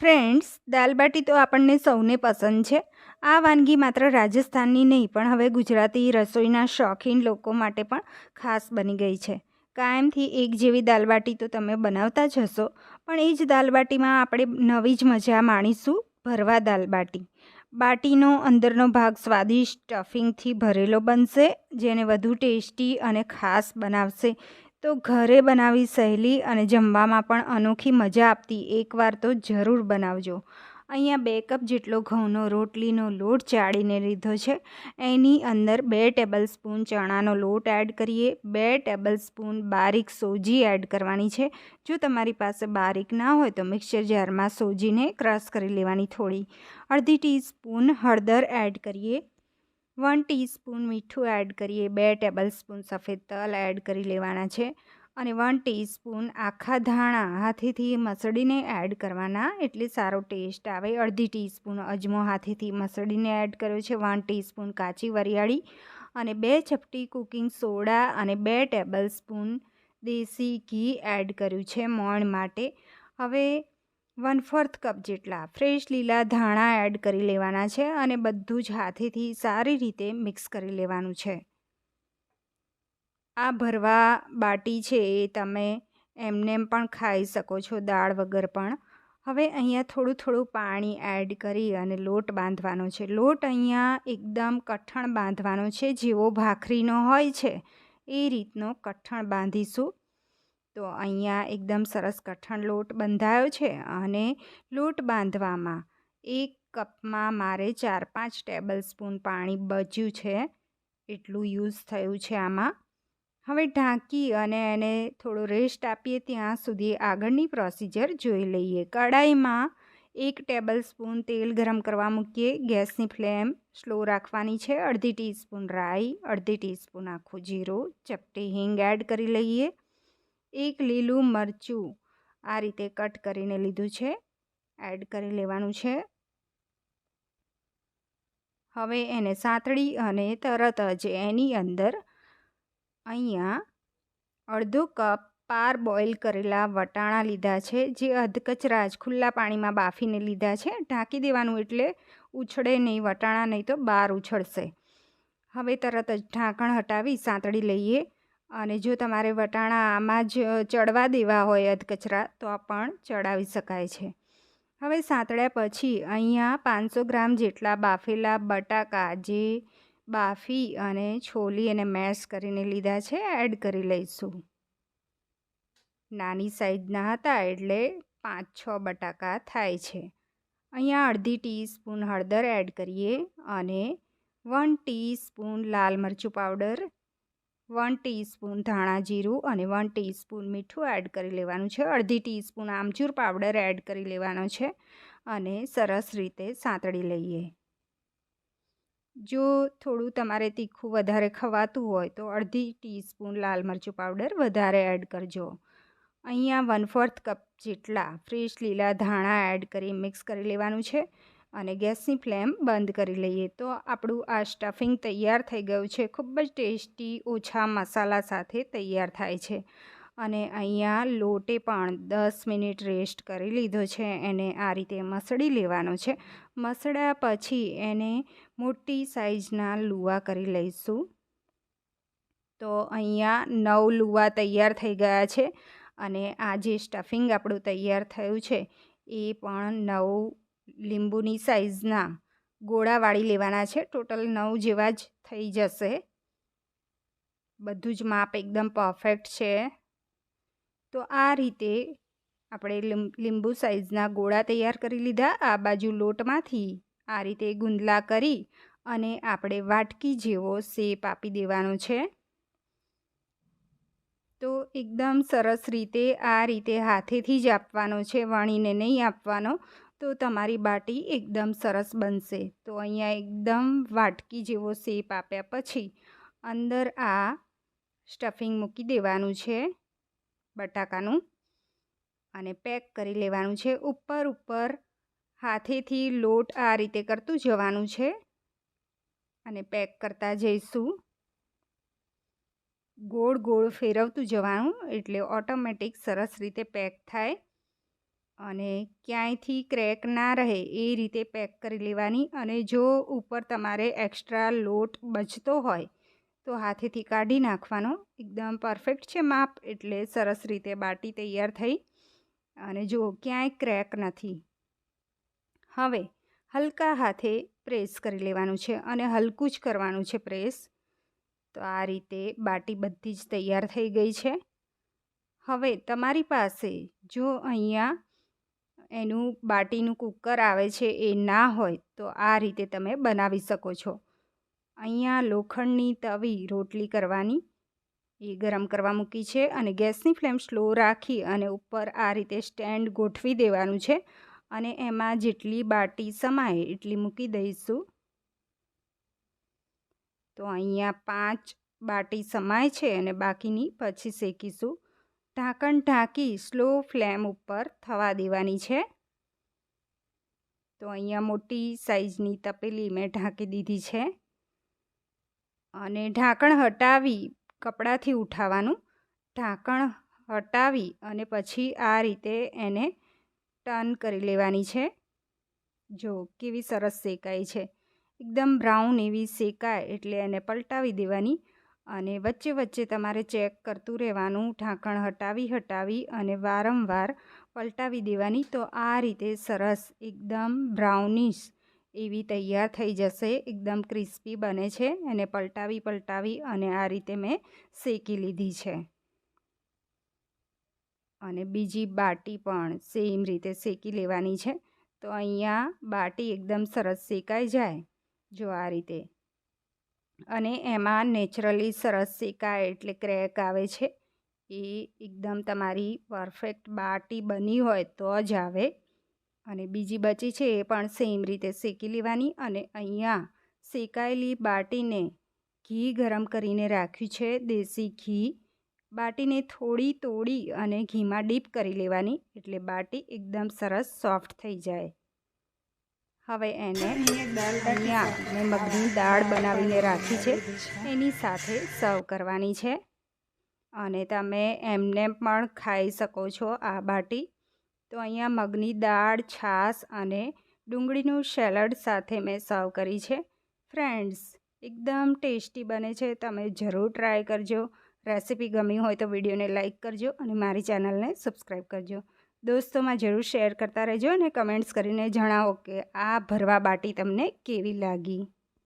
Friends, dal baati તો આપણને સૌને પસંદ છે. આ વાનગી માત્ર રાજસ્થાનની નહીં, પણ હવે ગુજરાતી રસોઈના શોખીન લોકો માટે પણ ખાસ બની ગઈ છે. કાયમથી એક જેવી દાલબાટી તો તમે બનાવતા જ હશો. પણ એ જ દાલબાટીમાં આપણે નવી જ મજા માણીશું ભરવા દાલબાટી. બાટીનો અંદરનો ભાગ સ્વાદિષ્ટ સ્ટફિંગથી ભરેલો બનશે, જેને વધુ ટેસ્ટી અને ખાસ બનાવશે. તો ઘરે બનાવી સહેલી અને જમવામાં પણ અનોખી મજા આપતી. એકવાર તો જરૂર બનાવજો. અહીંયા બે કપ જેટલો ઘઉંનો રોટલીનો લોટ ચાળીને લીધો છે. એની અંદર બે ટેબલ સ્પૂન ચણાનો લોટ એડ કરીએ. બે ટેબલ સ્પૂન બારીક સોજી એડ કરવાની છે. જો તમારી પાસે બારીક ના હોય તો મિક્સર જારમાં સોજીને ક્રશ કરી લેવાની થોડી. અડધી ટીસ્પૂન હળદર એડ કરીએ. વન ટીસ્પૂન મીઠું એડ કરીએ, બે ટેબલ સ્પૂન સફેદ તલ એડ કરી લેવાના છે અને વન ટીસ્પૂન આખા ધાણા હાથેથી મસળીને એડ કરવાના, એટલે સારો ટેસ્ટ આવે. અડધી ટીસ્પૂન અજમો હાથેથી મસળીને એડ કર્યો છે, વન ટીસ્પૂન કાચી વરિયાળી અને બે ચપટી કુકિંગ સોડા અને બે ટેબલ સ્પૂન દેશી ઘી એડ કર્યું છે મોણ માટે. હવે વન ફોર્થ કપ જેટલા ફ્રેશ લીલા ધાણા એડ કરી લેવાના છે અને બધું જ હાથેથી સારી રીતે મિક્સ કરી લેવાનું છે. આ ભરવા બાટી છે એ તમે એમનેમ પણ ખાઈ શકો છો દાળ વગર પણ. હવે અહીંયા થોડું થોડું પાણી એડ કરી અને લોટ બાંધવાનો છે. લોટ અહીંયા એકદમ કઠણ બાંધવાનો છે. જેવો ભાખરીનો હોય છે, એ રીતનો કઠણ બાંધીશું. તો અહીંયા એકદમ સરસ કઠણ લોટ બંધાયો છે અને લોટ બાંધવામાં એક કપમાં મારે ચાર પાંચ ટેબલ સ્પૂન પાણી બચ્યું છે, એટલું યુઝ થયું છે આમાં. હવે ઢાંકી અને એને થોડો રેસ્ટ આપીએ ત્યાં સુધી આગળની પ્રોસિજર જોઈ લઈએ. કડાઈમાં એક ટેબલ સ્પૂન તેલ ગરમ કરવા મૂકીએ. ગેસની ફ્લેમ સ્લો રાખવાની છે. અડધી ટીસ્પૂન રાઈ, અડધી ટીસ્પૂન આખું જીરું, ચપટી હિંગ એડ કરી લઈએ. એક લીલું મરચું આ રીતે કટ કરીને લીધું છે. એડ કરી લેવાનું છે. હવે એને સાંતળી અને તરત જ એની અંદર અહીંયા અડધો કપ પાર બોઇલ કરેલા વટાણા લીધા છે, જે અધકચરા જ ખુલ્લા પાણીમાં બાફીને લીધા છે. ઢાંકી દેવાનું એટલે ઉછળે નહીં, વટાણા નહીં તો બહાર ઉછળશે. હવે તરત જ ઢાંકણ હટાવી સાંતળી લઈએ. અને જો તમારે વટાણા આમાં જ ચડવા દેવા હોય અધકચરા, તો પણ ચડાવી શકાય છે. હવે સાંતળ્યા પછી અહીંયા પાંચસો ગ્રામ જેટલા બાફેલા બટાકા જે બાફી અને છોલી અને મેશ કરીને લીધા છે, એડ કરી લઈશું. નાની સાઈઝના હતા એટલે પાંચ છ બટાકા થાય છે. અહીંયા અડધી ટીસ્પૂન હળદર એડ કરીએ અને વન ટીસ્પૂન લાલ મરચું પાવડર વન ટીસ્પૂન ધાણા જીરું અને વન ટીસ્પૂન મીઠું એડ કરી લેવાનું છે. અડધી ટીસ્પૂન આમચૂર પાવડર એડ કરી લેવાનો છે અને સરસ રીતે સાંતળી લઈએ. જો થોડું તમારે તીખું વધારે ખવાતું હોય તો અડધી ટીસ્પૂન લાલ મરચું પાવડર વધારે એડ કરજો. અહીંયા વન ફોર્થ કપ જેટલા ફ્રેશ લીલા ધાણા એડ કરી મિક્સ કરી લેવાનું છે. અને ગેસની ફ્લેમ બંધ કરી લઈએ. તો આપણું આ સ્ટફિંગ તૈયાર થઈ ગયું છે. ખૂબ જ ટેસ્ટી, ઓછા મસાલા સાથે તૈયાર થાય છે. અને અહીંયા લોટે પણ દસ મિનિટ રેસ્ટ કરી લીધો છે. એને આ રીતે મસળી લેવાનો છે. મસળ્યા પછી એને મોટી સાઈઝના લુવા કરી લઈશું. તો અહીંયા નવ લુવા તૈયાર થઈ ગયા છે. અને આ જે સ્ટફિંગ આપણું તૈયાર થયું છે, એ પણ નવ લીંબુની સાઇઝના ગોળા વાળી લેવાના છે. ટોટલ નવ જેવા જ થઈ જશે. બધું જ માપ એકદમ પરફેક્ટ છે. તો આ રીતે આપણે લીંબુ સાઇઝના ગોળા તૈયાર કરી લીધા. આ બાજુ લોટમાંથી આ રીતે ગુંદલા કરી અને આપણે વાટકી જેવો શેપ આપી દેવાનો છે. તો એકદમ સરસ રીતે આ રીતે હાથેથી જ આપવાનો છે. વણીને નહીં આપવાનો. તો તમારી બાટી એકદમ સરસ બનશે. તો અહીંયા એકદમ વાટકી જેવો શેપ આપ્યા પછી અંદર આ સ્ટફિંગ મૂકી દેવાનું છે બટાકાનું અને પેક કરી લેવાનું છે. ઉપર ઉપર હાથેથી લોટ આ રીતે કરતું જવાનું છે અને પેક કરતા જઈશું. ગોળ ગોળ ફેરવતું જવાનું એટલે ઓટોમેટિક સરસ રીતે પેક થાય. અને ક્યાંયથી ક્રેક ના રહે એ રીતે પેક કરી લેવાની અને જો ઉપર તમારે એક્સ્ટ્રા લોટ બચતો હોય, તો હાથેથી કાઢી નાખવાનો. એકદમ પરફેક્ટ છે માપ, એટલે સરસ રીતે બાટી તૈયાર થઈ. અને જો ક્યાંય ક્રેક નથી. હવે હલકા હાથે પ્રેસ કરી લેવાનું છે અને હલકું જ કરવાનું છે પ્રેસ. તો આ રીતે બાટી બધી જ તૈયાર થઈ ગઈ છે. હવે તમારી પાસે જો અહીંયા એનું બાટીનું કુકર આવે છે એ ના હોય, તો આ રીતે તમે બનાવી શકો છો. અહીંયા લોખંડની તવી રોટલી કરવાની, એ ગરમ કરવા મૂકી છે અને ગેસની ફ્લેમ સ્લો રાખી અને ઉપર આ રીતે સ્ટેન્ડ ગોઠવી દેવાનું છે અને એમાં જેટલી બાટી સમાય એટલી મૂકી દઈશું. તો અહીંયા પાંચ બાટી સમાય છે અને બાકીની પછી શેકીશું. ઢાંકણ ઢાંકી સ્લો ફ્લેમ ઉપર થવા દેવાની છે. તો અહીંયા મોટી સાઈઝની તપેલી મેં ઢાંકી દીધી છે. અને ઢાંકણ હટાવી કપડાથી ઉઠાવવાનું. ઢાંકણ હટાવી અને પછી આ રીતે એને ટર્ન કરી લેવાની છે. જો કેવી સરસ શેકાય છે. એકદમ બ્રાઉન એવી શેકાય એટલે એને પલટાવી દેવાની. અને વચ્ચે વચ્ચે તમારે ચેક કરતું રહેવાનું, ઢાંકણ હટાવી હટાવી અને વારંવાર પલટાવી દેવાની. તો આ રીતે સરસ, એકદમ બ્રાઉનિશ એવી તૈયાર થઈ જશે, એકદમ ક્રિસ્પી બને છે એને પલટાવી પલટાવી અને આ રીતે મેં શેકી લીધી છે. અને બીજી બાટી પણ સેમ રીતે શેકી લેવાની છે. તો અહીંયા બાટી એકદમ સરસ શેકાઈ જાય. જો આ રીતે અને એમાં નેચરલી સરસ શેકાય એટલે ક્રેક આવે છે. એ એકદમ તમારી પરફેક્ટ બાટી બની હોય તો જ આવે. અને બીજી બચી છે એ પણ સેમ રીતે શેકી લેવાની અને અહીંયા શેકાયેલી બાટીને ઘી ગરમ કરીને રાખ્યું છે, દેશી ઘી. બાટીને થોડી તોડી અને ઘીમાં ડીપ કરી લેવાની એટલે બાટી એકદમ સરસ સોફ્ટ થઈ જાય. હવે એને અહીંયા મેં મગની દાળ બનાવીને રાખી છે. એની સાથે સર્વ કરવાની છે. અને તમે એમને પણ ખાઈ શકો છો આ બાટી. તો અહીંયા મગની દાળ છાશ અને ડુંગળીનું સેલડ સાથે મેં સર્વ કરી છે. ફ્રેન્ડ્સ એકદમ ટેસ્ટી બને છે. તમે જરૂર ટ્રાય કરજો. રેસીપી ગમી હોય તો વિડીયોને લાઇક કરજો અને મારી ચેનલને સબસ્ક્રાઈબ કરજો. દોસ્તોમાં જરૂર શેર કરતા રહેજો અને કમેન્ટ્સ કરીને જણાવો કે આ ભરવા બાટી તમને કેવી લાગી.